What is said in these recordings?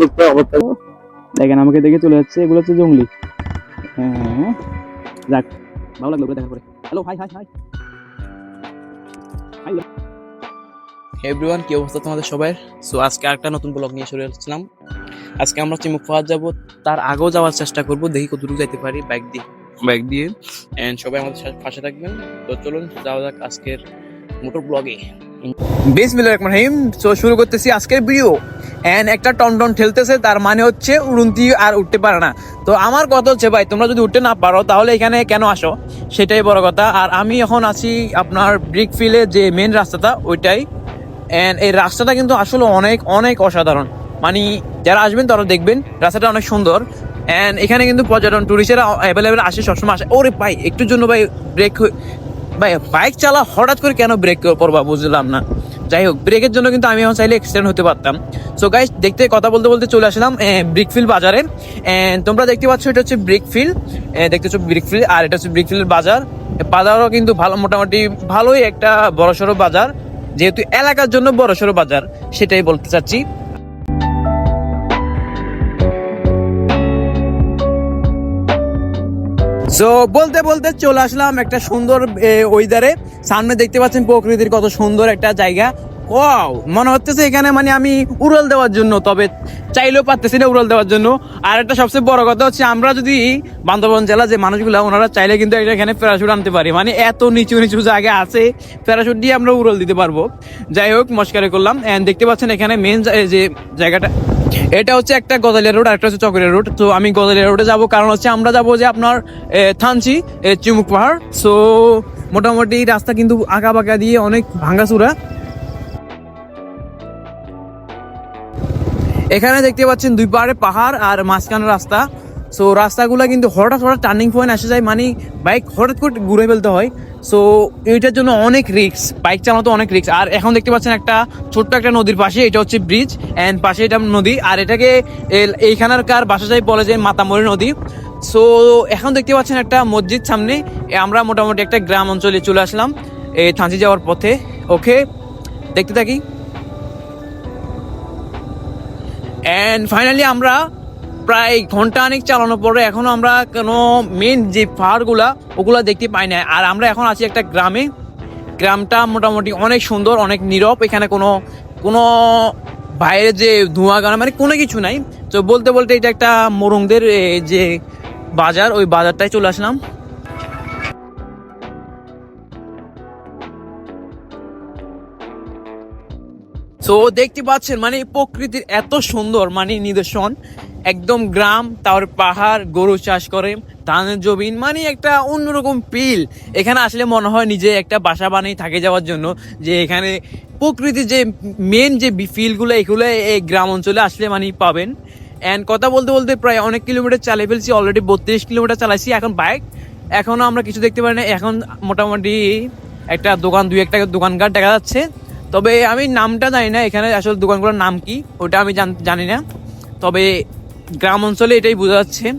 দেখতে অবস্থা দেখেন আমাকে দেখে চলে যাচ্ছে। এগুলো হচ্ছে জঙ্গলি। হ্যাঁ যাক ভালো লাগল দেখার পরে। Hello hi hi hi. Everyone কি অবস্থা তোমাদের সবাই? সো আজকে আরেকটা নতুন ব্লগ নিয়ে চলে এসেছিলাম। আজকে আমরা চিমুক পাহাড় যাব তার আগেও যাওয়ার চেষ্টা করব। দেখি কতটুকু যাইতে পারি বাইক দিয়ে। বাইক দিয়ে। এন্ড সবাই আমাদের সাথে পাশে থাকবেন। তো চলুন যাওয়া যাক আজকের মোটর ব্লগে বিসমিল্লাহির রহমানির রহিম। সো শুরু করতেছি আজকের ভিডিও এন্ড একটা টনটন ঠেলতেছে, তার মানে হচ্ছে উড়ন্তি আর উঠতে পারে না। তো আমার কথা হচ্ছে, ভাই, তোমরা যদি উঠতে না পারো, তাহলে এখানে কেন আসো? সেটাই বড় কথা। আর আমি এখন আছি আপনার ব্রিক ফিলে যে মেন রাস্তাটা, ওইটাই। এন্ড এই রাস্তাটা কিন্তু আসলে অনেক অনেক অসাধারণ। মানে যারা আসবেন, তারা দেখবেন রাস্তাটা অনেক সুন্দর। এন্ড এখানে কিন্তু পর্যটন টুরিস্টেরা অ্যাভেলেবেল আসে, সবসময় আসে। ওরে ভাই, একটুর জন্য ভাই ব্রেক ভাই বাইক চালা হঠাৎ করে কেন ব্রেক করবা বুঝলাম না। যাই হোক ব্রেকের জন্য কিন্তু আমি এখন চাইলে এক্সিডেন্ট হতে পারতাম। সো গাইস দেখতে, কথা বলতে বলতে চলে আসলাম ব্রিকফিল বাজারে। তোমরা দেখতে পাচ্ছ এটা হচ্ছে ব্রিকফিল দেখতেছো ব্রিকফিল আর এটা হচ্ছে ব্রিকফিল বাজার। বাজারও কিন্তু ভালো, মোটামুটি ভালোই একটা বড়সড় বাজার। যেহেতু এলাকার জন্য বড়সড় বাজার, সেটাই বলতে চাচ্ছি। সো বলতে বলতে চলে আসলাম একটা সুন্দর ওয়েদারে সামনে দেখতে পাচ্ছেন প্রকৃতির কত সুন্দর একটা জায়গা। ওয়াও মনে হচ্ছে এখানে মানে আমি উড়াল দেওয়ার জন্য, তবে চাইলেও পারতেছি না উড়াল দেওয়ার জন্য। আর একটা সবচেয়ে বড় কথা হচ্ছে, আমরা যদি বান্দরবান জেলা যে মানুষগুলো, ওনারা চাইলে কিন্তু একটা এখানে প্যারাশুট আনতে পারি। মানে এত নিচু নিচু জায়গা আছে, প্যারাশুট দিয়ে আমরা উড়াল দিতে পারব। যাই হোক, মস্কারে করলাম। দেখতে পাচ্ছেন এখানে মেন যে জায়গাটা এটা হচ্ছে একটা গজালিয়া রোড আর একটা হচ্ছে চকরিয়া রোড। তো আমি গজালিয়া রোডে যাব, কারণ হচ্ছে আমরা যাব যে আপনার থানচি চিমুক পাহাড়। সো মোটামুটি রাস্তা কিন্তু আঁকা বাঁকা দিয়ে অনেক ভাঙ্গাচুরা। এখানে দেখতে পাচ্ছেন দুই পাহাড়ে পাহাড় আর মাঝখানে রাস্তা। সো রাস্তাগুলো কিন্তু হঠাৎ হঠাৎ টার্নিং পয়েন্ট আসে যায় মানে বাইক হঠাৎ করে ঘুরে ফেলতে হয়। সো এইটার জন্য অনেক রিক্স বাইক চালানো অনেক রিক্স আর এখন দেখতে পাচ্ছেন একটা ছোট্ট একটা নদীর পাশে, এটা হচ্ছে ব্রিজ অ্যান্ড পাশে এটা নদী। আর এটাকে এল- এইখানের কার বাসা যাই বলে যে মাতামরি নদী। সো এখন দেখতে পাচ্ছেন একটা মসজিদ সামনে। আমরা মোটামুটি একটা গ্রাম অঞ্চলে চলে আসলাম। এই থাঁচি যাওয়ার পথে। ওকে দেখতে থাকি। অ্যান্ড ফাইনালি আমরা প্রায় ঘণ্টা অনেক চালানোর পরে এখনও আমরা কোনো মেন যে পাহাড়গুলা, ওগুলা দেখতে পাই না আর আমরা এখন আছি একটা গ্রামে। গ্রামটা মোটামুটি অনেক সুন্দর, অনেক নীরব। এখানে কোনো কোনো বাইরে যে ধোঁয়া গানা মানে কোনো কিছু নাই। তো বলতে বলতে এটা একটা মোরংদের যে বাজার, ওই বাজারটায় চলে আসলাম। তো দেখতে পাচ্ছেন মানে প্রকৃতির এত সুন্দর মানে নিদর্শন। একদম গ্রাম তার পাহাড়, গরু চাষ করে, ধানের জমিন মানে একটা অন্যরকম ফিল এখানে আসলে মনে হয় নিজে একটা বাসা বানিয়ে থাকে যাওয়ার জন্য, যে এখানে প্রকৃতির যে মেন যে ফিলগুলো এগুলো এই গ্রাম অঞ্চলে আসলে মানে পাবেন। অ্যান্ড কথা বলতে বলতে প্রায় অনেক কিলোমিটার চালিয়ে ফেলছি অলরেডি বত্রিশ কিলোমিটার চালাইছি এখন বাইক এখনও আমরা কিছু দেখতে পারি না, এখন মোটামুটি একটা দোকান, দুই একটা দোকানঘাট দেখা যাচ্ছে। তবে আমি নামটা জানি না, এখানে আসলে দোকানগুলোর নাম কি, ওটা আমি জান- না। তবে গ্রাম অঞ্চলে এটাই বোঝা যাচ্ছে।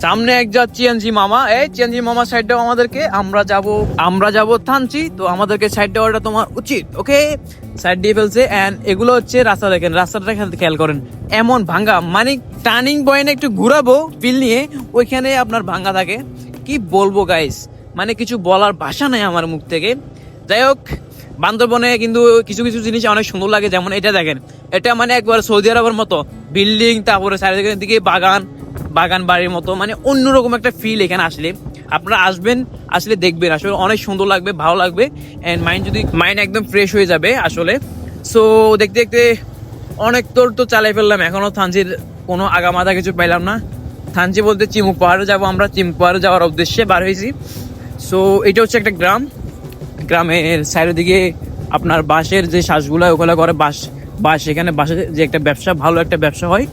সামনে এক যা চিয়ানজি মামা, এই চিয়ানজি মামা সাইড আমাদেরকে, আমরা যাব আমরা যাব থানচি, তো আমাদেরকে সাইড দেওয়াটা তোমার উচিত, ওকে? সাইড দিয়ে ফেলছে অ্যান্ড এগুলো হচ্ছে রাস্তা দেখেন, রাস্তাটা খেয়াল- করেন, এমন ভাঙ্গা মানে টার্নিং পয়েন্ট একটু ঘুরাবো ফিল নিয়ে, ওইখানে আপনার ভাঙ্গা থাকে। কি বলব গাইস মানে কিছু বলার ভাষা নেই আমার মুখ থেকে। যাই হোক বান্দরবনে কিন্তু কিছু কিছু জিনিস অনেক সুন্দর লাগে, যেমন এটা দেখেন। এটা মানে একবার সৌদি আরবের মতো, বিল্ডিং, তারপরে চারিদিকের দিকে বাগান বাগান বাড়ির মতো মানে অন্যরকম একটা ফিল এখানে আসলে। আপনারা আসবেন, আসলে দেখবেন, আসলে অনেক সুন্দর লাগবে, ভালো লাগবে অ্যান্ড মাইন্ড যদি মাইন্ড একদম ফ্রেশ হয়ে যাবে আসলে। সো দেখতে দেখতে অনেক তোর তো চালাই ফেললাম এখনও থানচির কোনো আগামাথা কিছু পাইলাম না। থানচি বলতে চিমুক পাহাড়ে যাব আমরা চিমুক পাহাড়ে যাওয়ার উদ্দেশ্যে বার হয়েছি। সো এটা হচ্ছে একটা গ্রাম। গ্রামের সাইডের দিকে আপনার বাঁশের যে শ্বাসগুলো, ওগুলো করে বাঁশ বাঁশ, এখানে বাঁশের যে একটা ব্যবসা, ভালো একটা ব্যবসা হয়।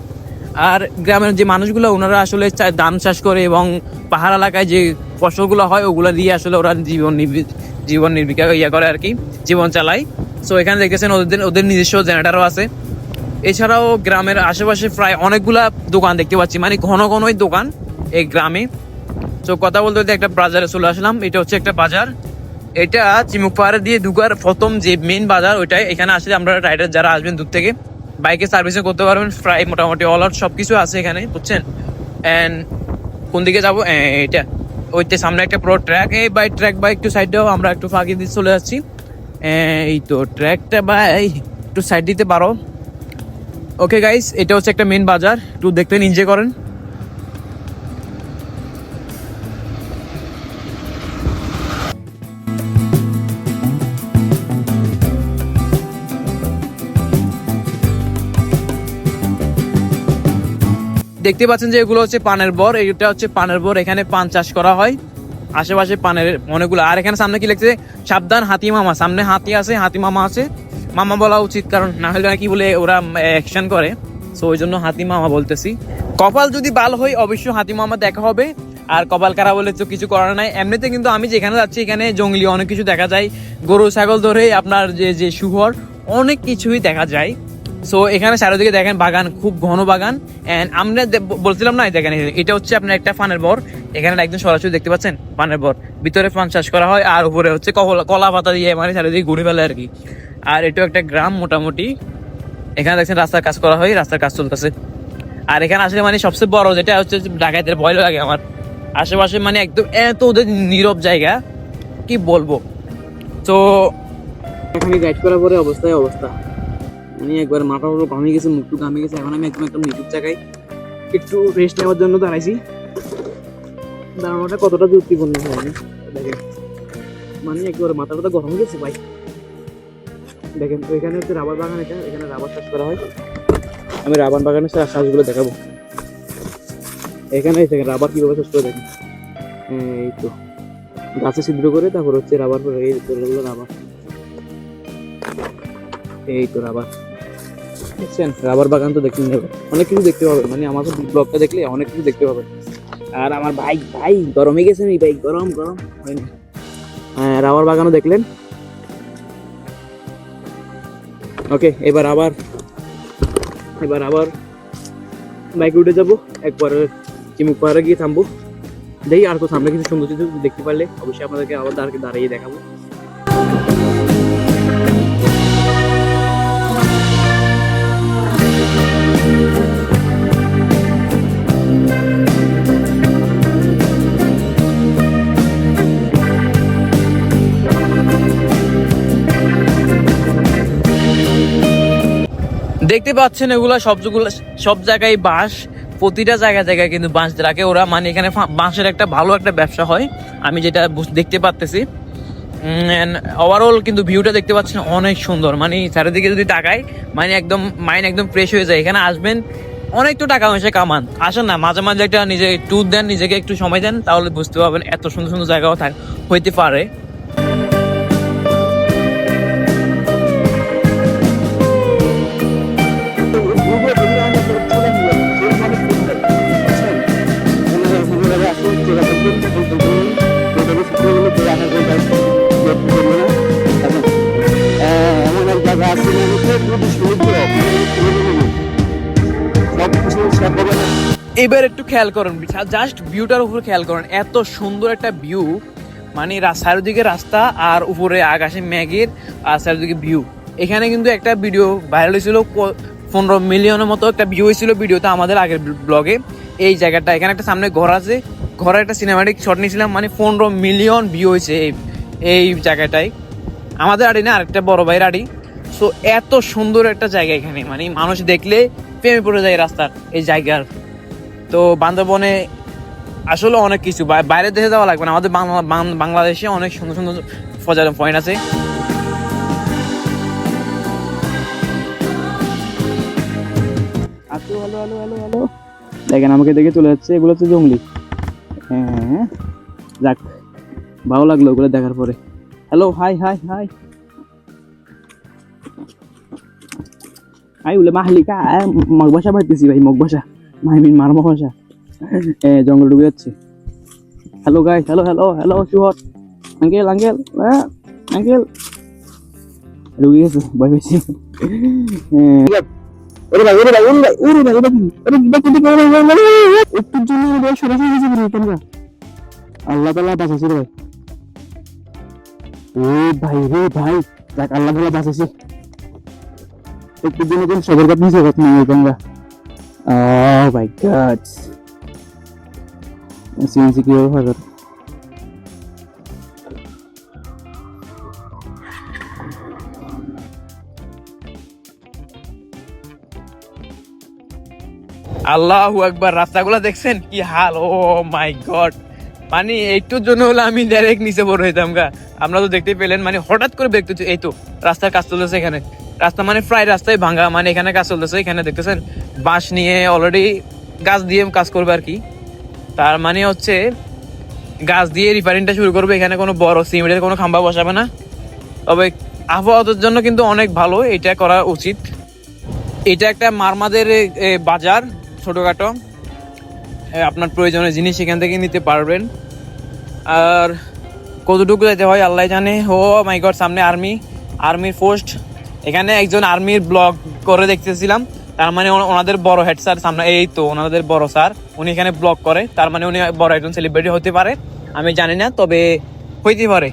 আর গ্রামের যে মানুষগুলো, ওনারা আসলে ধান চাষ করে এবং পাহাড় এলাকায় যে ফসলগুলো হয়, ওগুলো দিয়ে আসলে ওরা জীবন জীবন নির্বিকা ইয়ে করে আর কি, জীবন চালায়। সো এখানে দেখতেছেন ওদের ওদের নিজস্ব জেনারেটারও আছে। এছাড়াও গ্রামের আশেপাশে প্রায় অনেকগুলা দোকান দেখতে পাচ্ছি মানে ঘন ঘনই দোকান এই গ্রামে। তো কথা বলতে বলতে একটা বাজারে চলে আসলাম, এটা হচ্ছে একটা বাজার। এটা চিমুক পাহাড়ে দিয়ে ঢুকার প্রথম যে মেইন বাজার, ওইটাই। এখানে আসলে আমরা রাইডার যারা আসবেন দূর থেকে, বাইকে সার্ভিসও করতে পারবেন প্রায় মোটামুটি অল আউট সব কিছু আছে এখানে, বুঝছেন? অ্যান্ড কোন দিকে যাব? এটা ওইতে সামনে একটা পুরো ট্র্যাক এই বাই ট্র্যাক বাই একটু সাইড দাও, আমরা একটু ফাঁকি দিয়ে চলে যাচ্ছি। এই তো ট্র্যাকটা বাই একটু সাইড দিতে পারো। ওকে গাইস এটা হচ্ছে একটা মেন বাজার। একটু দেখতে এনজয় করেন। দেখতে পাচ্ছেন যে এগুলো হচ্ছে পানের বর, এটা হচ্ছে পানের বর, এখানে পান চাষ করা হয়। আশেপাশে পানের অনেকগুলো। আর এখানে সামনে কি লিখছে? সাবধান হাতি মামা। সামনে হাতি আছে, হাতি মামা আছে। মামা বলা উচিত, কারণ না হলে কি বলে ওরা অ্যাকশন করে। সো ওই জন্য হাতি মামা বলতেছি। কপাল যদি ভালো হয়, অবশ্যই হাতি মামা দেখা হবে। আর কপাল কারা বলে তো কিছু করার নাই। এমনিতে কিন্তু আমি যেখানে যাচ্ছি, এখানে জঙ্গলি অনেক কিছু দেখা যায়। গরু, ছাগল ধরে আপনার যে যে শুহর, অনেক কিছুই দেখা যায়। সো এখানে চারিদিকে দেখেন বাগান, খুব ঘন বাগান। এন্ড আমরা বলছিলাম না দেখেন, এটা হচ্ছে আপনার একটা ফানের বর। এখানে একদম সরাসরি দেখতে পাচ্ছেন পানের বর। ভিতরে পান চাষ করা হয়, আর উপরে হচ্ছে কলা- কলা পাতা দিয়ে মানে চারিদিকে ঘুরে ফেলে আর কি। আর এটাও একটা গ্রাম মোটামুটি। এখানে দেখছেন রাস্তার কাজ করা হয়, রাস্তার কাজ চলতেছে। আর এখানে আসলে মানে সবচেয়ে বড় যেটা হচ্ছে ডাকাতের ভয় লাগে আমার। আশেপাশে মানে একদম এত ওদের নীরব জায়গা, কি বলব? তো এখানে গাইড করার পরে অবস্থায় অবস্থা। মানে একবার মাথা পুরো ঘামে গেছে, মুখ টুক ঘামে গেছে। এখন আমি একদম একদম নিচুর জায়গায় একটু রেস্ট নেওয়ার জন্য দাঁড়াইছি। দাঁড়ানোটা কতটা যুক্তিপূর্ণ হয়নি দেখেন। মানে একবার মাথা টাথা গরম হয়ে গেছে, ভাই। দেখেন তো এখানে হচ্ছে রাবার বাগান এটা, এখানে রাবার চাষ করা হয়। আমি রাবার বাগানের চাষগুলো দেখাবো। এখানে দেখেন রাবার কীভাবে চাষ করে দেখেন। এই তো। গাছে ছিদ্র করে, তারপর হচ্ছে রাবার এই রাবার। এই তো রাবার। দেখছেন? রাবার বাগান তো দেখতে নেবে অনেক কিছু দেখতে পাবেন। মানে আমাদের ব্লগটা দেখলে অনেক কিছু দেখতে পাবেন। আর আমার ভাই ভাই, গরমে গেছে নি ভাই? গরম গরম। হয়নি। হ্যাঁ রাবার বাগানও দেখলেন। ওকে, এবার আবার এবার আবার বাইকে উঠে যাব। একবার চিমুক পাহাড়ে গিয়ে থামবো। দেখি আর তো সামনে কিছু সুন্দর কিছু দেখতে পারলে অবশ্যই আপনাদেরকে আবার দাঁড়িয়ে দেখাবো। দেখতে পাচ্ছেন এগুলা সবগুলো সব জায়গায় বাঁশ, প্রতিটা জায়গায় জায়গায় কিন্তু বাঁশ রাখে। ওরা মানে এখানে বাঁশের একটা ভালো একটা ব্যবসা হয়। আমি যেটা দেখতে পাচ্তেছি ওভারঅল কিন্তু ভিউটা দেখতে পাচ্ছেন অনেক সুন্দর। মানে চারিদিকে যদি তাকাই মানে একদম মাইন্ড একদম ফ্রেশ হয়ে যায়। এখানে আসবেন, অনেক তো টাকা পয়সা কামান। আসেন না, মাঝে মাঝে একটা নিজে ট্যুর দেন, নিজেকে একটু সময় দেন, তাহলে বুঝতে পারবেন এত সুন্দর সুন্দর জায়গাও থাক হইতে পারে। এবার একটু খেয়াল করুন জাস্ট ভিউটার উপর খেয়াল করুন। এত সুন্দর একটা ভিউ মানে চারিদিকে রাস্তা আর উপরে আকাশে মেঘের, আর চারিদিকে ভিউ এখানে কিন্তু একটা ভিডিও ভাইরাল হয়েছিল পনেরো মিলিয়নের মতো একটা ভিউ হয়েছিল ভিডিওতে আমাদের আগের ব্লগে এই জায়গাটা, এখানে একটা সামনে ঘর আছে। ঘরের একটা সিনেমাটিক শট নিয়েছিলাম মানে পনেরো মিলিয়ন ভিউ হয়েছে এই এই জায়গাটায়। আমাদের আড়ি না, আরেকটা বড় ভাইয়ের আড়ি। সো এত সুন্দর একটা জায়গা এখানে মানে মানুষ দেখলে প্রেমে পড়ে যায় রাস্তার, এই জায়গার। তো বান্দরবনে আসলে অনেক কিছু। বাইরের দেশে যাওয়া লাগবে না। আমাদের বাংলা বাংলাদেশে অনেক সুন্দর সুন্দর পর্যটন পয়েন্ট আছে। আচ্ছা দেখেন, আমাকে দেখে চলে যাচ্ছে। এগুলো হচ্ছে জঙ্গলি। হ্যাঁ যাক, ভালো লাগল ওগুলো দেখার পরে। হ্যালো হাই হাই হাই আই, উলে মাহলিকা মগবাসা ভাইতেছি ভাই, মগবাসা। মাইমিন মার মগবাসা এ জঙ্গল ডুবে যাচ্ছে hello guy hello hello hello শুহর uncle uncle uncle ডুবে গেছে ভয় পেয়েছি আল্লাহ তাআলা বাঁচাইছে রে ভাই রে ভাই আল্লাহ তাআলা বাঁচাইছে একটু দিনে Oh my god. কি হবে ফাদার আল্লাহু একবার রাস্তাগুলো দেখছেন? কি হাল? ও মাই গড মানে একটুর জন্য হলে আমি ডাইরেক্ট নিচে বড় হইতাম গা। আপনারা তো দেখতে পেলেন মানে হঠাৎ করে দেখতে এই তো, রাস্তার কাজ চলতেছে এখানে। রাস্তা মানে প্রায় রাস্তায় ভাঙা মানে এখানে কাজ চলতেছে, এখানে দেখতেছেন বাঁশ নিয়ে অলরেডি গাছ দিয়ে কাজ করবে আর কি। তার মানে হচ্ছে গাছ দিয়ে রিপেয়ারিংটা শুরু করবে, এখানে কোনো বড় সিমেন্টের কোনো খাম্বা বসাবে না। তবে আবহাওয়ার জন্য কিন্তু অনেক ভালো, এটা করা উচিত। এটা একটা মারমাদের বাজার, ছোটোখাটো। আপনার প্রয়োজনীয় জিনিস এখান থেকে নিতে পারবেন। আর কতটুকু যেতে হয়, আল্লাহ জানে। ও মাই গড সামনে আর্মি আর্মির পোস্ট এখানে একজন আর্মির ব্লগ করে দেখতেছিলাম। তার মানে ওনাদের বড় হেড স্যার সামনে, এই তো, ওনাদের বড় স্যার উনি এখানে ব্লগ করে। তার মানে উনি বড় একজন সেলিব্রিটি হতে পারে, আমি জানি না, তবে হইতে পারে।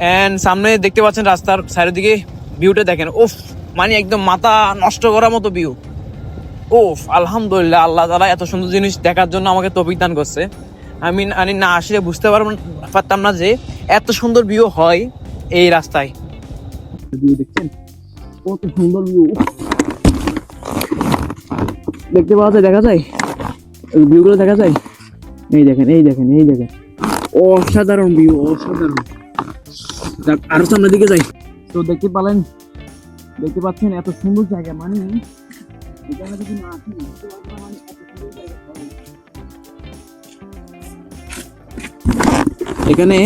অ্যান্ড সামনে দেখতে পাচ্ছেন রাস্তার সাইডের দিকে ভিউটা দেখেন। উফ মানে একদম মাথা নষ্ট করার মতো ভিউ ওফ আলহামদুলিল্লাহ, আল্লাহ তালা এত সুন্দর জিনিস দেখার জন্য আমাকে তৌফিক দান করছে। আমি আমি না আসলে বুঝতে পারব পারতাম না যে এত সুন্দর ভিউ হয় এই রাস্তায়। ভিউ দেখছেন কত সুন্দর ভিউ দেখতে পাওয়া যায়, দেখা যায়? ভিউগুলো দেখা যায়? এই দেখেন এই দেখেন এই দেখেন। অসাধারণ ভিউ অসাধারণ। আরও সামনের দিকে যাই। তো দেখতে পালেন, দেখতে পাচ্ছেন এত সুন্দর জায়গা মানে এখানে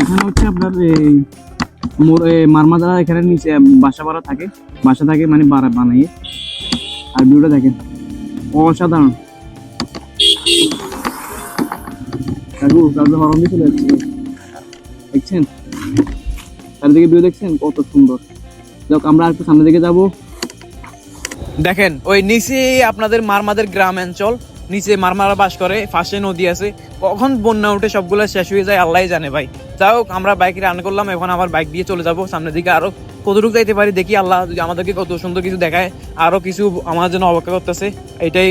এখানে হচ্ছে আপনার এই মারমা যারা এখানে নিচে বাসা ভাড়া থাকে। বাসা থাকে মানে বাড়া বানাইয়ে আর ভিউটা দেখেন, অসাধারণ। কাকু কাকু দিয়ে চলে যাচ্ছে দেখছেন? চারিদিকে ভিউ দেখছেন? কত সুন্দর। যাক, আমরা একটু সামনে দিকে যাব। দেখেন, ওই নিচে আপনাদের মারমাদের গ্রাম অঞ্চল। নিচে মারমারা বাস করে, ফাঁসে নদী আছে। কখন বন্যা উঠে সবগুলো শেষ হয়ে যায় আল্লাহ জানে ভাই। যাই হোক, আমরা বাইক রান করলাম, এখন আমার বাইক দিয়ে চলে যাব। সামনের দিকে আরও কতটুকু যাইতে পারি, দেখি আল্লাহ আমাদেরকে কত সুন্দর কিছু দেখায় আরও কিছু আমার জন্য অপেক্ষা করতেছে। এটাই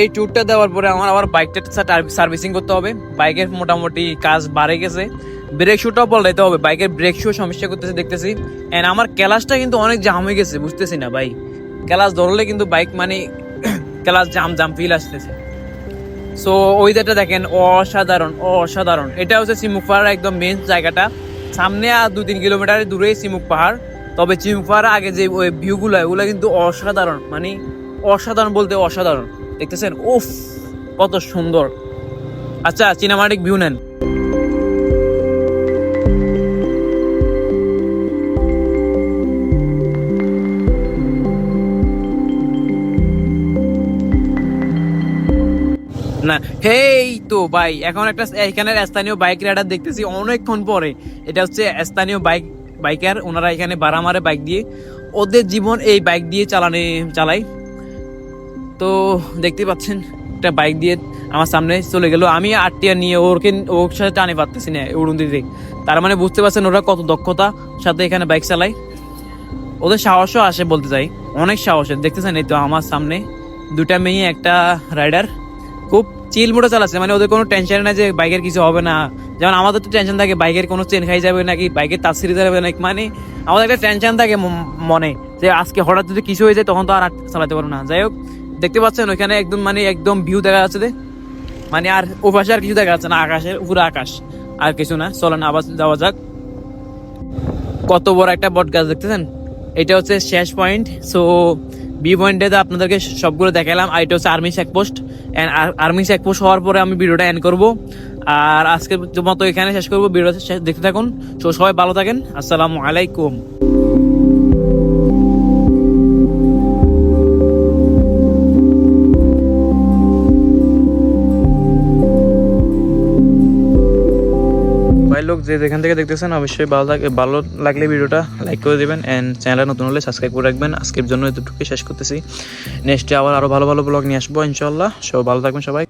এই ট্যুরটা দেওয়ার পরে আমার আবার বাইকটা সার্ভিসিং করতে হবে। বাইকের মোটামুটি কাজ বাড়ে গেছে। ব্রেক শুটাও বলাইতে হবে। বাইকের ব্রেক শু সমস্যা করতেছে, দেখতেছি। অ্যান্ড আমার ক্যালাসটা কিন্তু অনেক জাম হয়ে গেছে, বুঝতেছি না ভাই। ক্যালাস ধরলে কিন্তু বাইক মানে ক্যালাস জাম জাম ফিল আসতেছে। সো ওইদারটা দেখেন অসাধারণ অসাধারণ। এটা হচ্ছে চিমুক পাহাড়ের একদম মেন জায়গাটা। সামনে আর দু তিন কিলোমিটার দূরে চিমুক পাহাড়। তবে চিমুক পাহাড় আগে যে ওই ভিউগুলো হয় ওগুলো কিন্তু অসাধারণ। মানে অসাধারণ বলতে অসাধারণ। দেখতেছেন? উফ, কত সুন্দর। আচ্ছা সিনেমাটিক ভিউ নেন। না, হেই তো ভাই, এখন একটা এখানের স্থানীয় বাইক রাইডার দেখতেছি অনেকক্ষণ পরে। এটা হচ্ছে স্থানীয় বাইক বাইকার ওনারা এখানে ভাড়া মারে বাইক দিয়ে ওদের জীবন এই বাইক দিয়ে চালানে, চালায়। তো দেখতে পাচ্ছেন, একটা বাইক দিয়ে আমার সামনে চলে গেল। আমি আটটিয়া নিয়ে ওরকে, ওর সাথে টানে পারতেছি না উড়ুন দিতে। তার মানে বুঝতে পারছেন ওরা কত দক্ষতা, সাথে এখানে বাইক চালায়। ওদের সাহসও আসে বলতে চাই, অনেক সাহসের। দেখতেছেন এই তো আমার সামনে দুটা মেয়ে, একটা রাইডার খুব চিল মোটে চালাচ্ছে মানে ওদের কোনো টেনশন নাই যে বাইকের কিছু হবে না। যেমন আমাদের তো টেনশন থাকে বাইকের কোনো চেন খাই যাবে নাকি বাইকের তার সিরিজ যাবে নাকি মানে আমাদের একটা টেনশন থাকে মনে। যে আজকে হঠাৎ যদি কিছু হয়ে যায়, তখন তো আর চালাতে পারব না। যাই হোক দেখতে পাচ্ছেন ওইখানে একদম মানে একদম ভিউ দেখা যাচ্ছে মানে আর ওপাশে আর কিছু দেখা যাচ্ছে না, আকাশের পুরো আকাশ। আর কিছু না চলেন আবার যাওয়া যাক। কত বড় একটা বট গাছ দেখতেছেন? এটা হচ্ছে শেষ পয়েন্ট। সো বি পয়েন্টে আপনাদেরকে সবগুলো দেখালাম। আর এটা হচ্ছে আর্মি চেকপোস্ট আর্মি চেকপোস্ট হওয়ার পরে আমি ভিডিওটা এন্ড করব। আর আজকের মতো এখানে শেষ করব। ভিডিওটা শেষ- দেখতে থাকুন। সো সবাই ভালো থাকেন। আসসালামু আলাইকুম। লোক যে যেখান থেকে দেখতেছেন, অবশ্যই ভালো লাগে ভালো লাগলে ভিডিওটা লাইক করে দেবেন অ্যান্ড চ্যানেলটা নতুন হলে সাবস্ক্রাইব করে রাখবেন। আজকের জন্য এতটুকুই শেষ করতেছি। নেক্সটে আবার আরও ভালো ভালো ব্লগ নিয়ে আসব ইনশাল্লাহ সব ভালো থাকবেন সবাই।